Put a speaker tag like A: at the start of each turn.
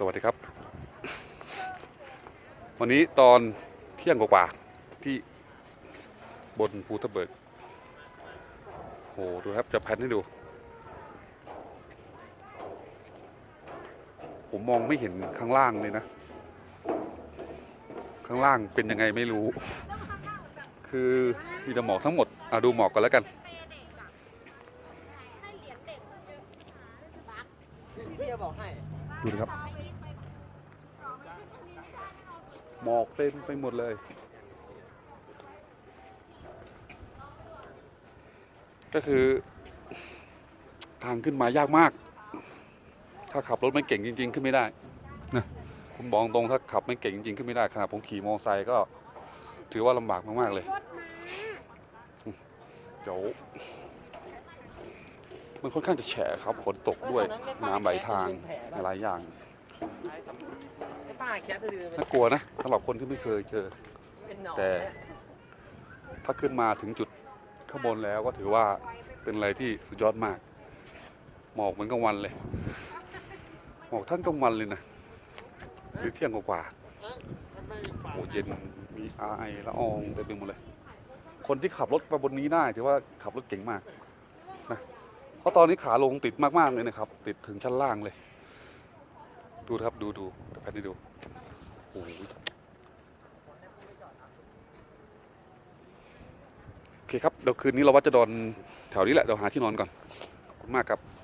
A: สวัสดีครับ วันนี้ตอนเที่ยงกว่าๆที่บนภูทะเบิกโหดูครับจะแพนให้ดู ผมมองไม่เห็นข้างล่างเลยนะ ข้างล่างเป็นยังไงไม่รู้ คือมีแต่หมอกทั้งหมดอะดูหมอกกันแล้วกัน
B: พี่จะบอกให้
A: ดูนะครับ หมอกเต็มไปหมดเลย ก็คือ ทางขึ้นมายากมาก ถ้าขับรถไม่เก่งจริง ๆ ขึ้นไม่ได้นะคุณบอกตรงถ้าขับไม่เก่งจริง ๆ ขึ้นไม่ได้ขนาดผมขี่มอเตอร์ไซค์ก็ ถือว่าลำบากมาก ๆ เลยเดี๋ยว มันค่อนข้างจะแฉะครับฝนตกด้วยน้ำไหลทางหลายอย่าง
B: ไอ้ป้าแคทคือเป็น
A: น่ากลัวนะสำหรับคนที่ไม่เคยเจอ
B: เป็นหนอน
A: แต่ถ้าขึ้นมาถึงจุดข้างบนแล้วก็ถือว่าเป็นอะไรที่สุดยอดมาก หมอกเหมือนกลางวันเลย หมอกทั้งกลางวันเลยนะหรือเที่ยงกว่าๆโอ้เย็นมีไอละอองเต็มไปหมดเลย คนที่ขับรถมาบนนี้ได้ถือว่าขับรถเก่งมากนะเพ ราะตอนนี้ขาลงติดมากๆเลยนะครับ ติดถึงชั้นล่างเลย ดูครับดูดูเดี๋ยวแพทย์ให้ดูโอ้โหโอเคครับเดี๋ยวคืนนี้เราวัดจะดอนแถวนี้แหละเดี๋ยวหาที่นอนก่อนขอบคุณมากครับ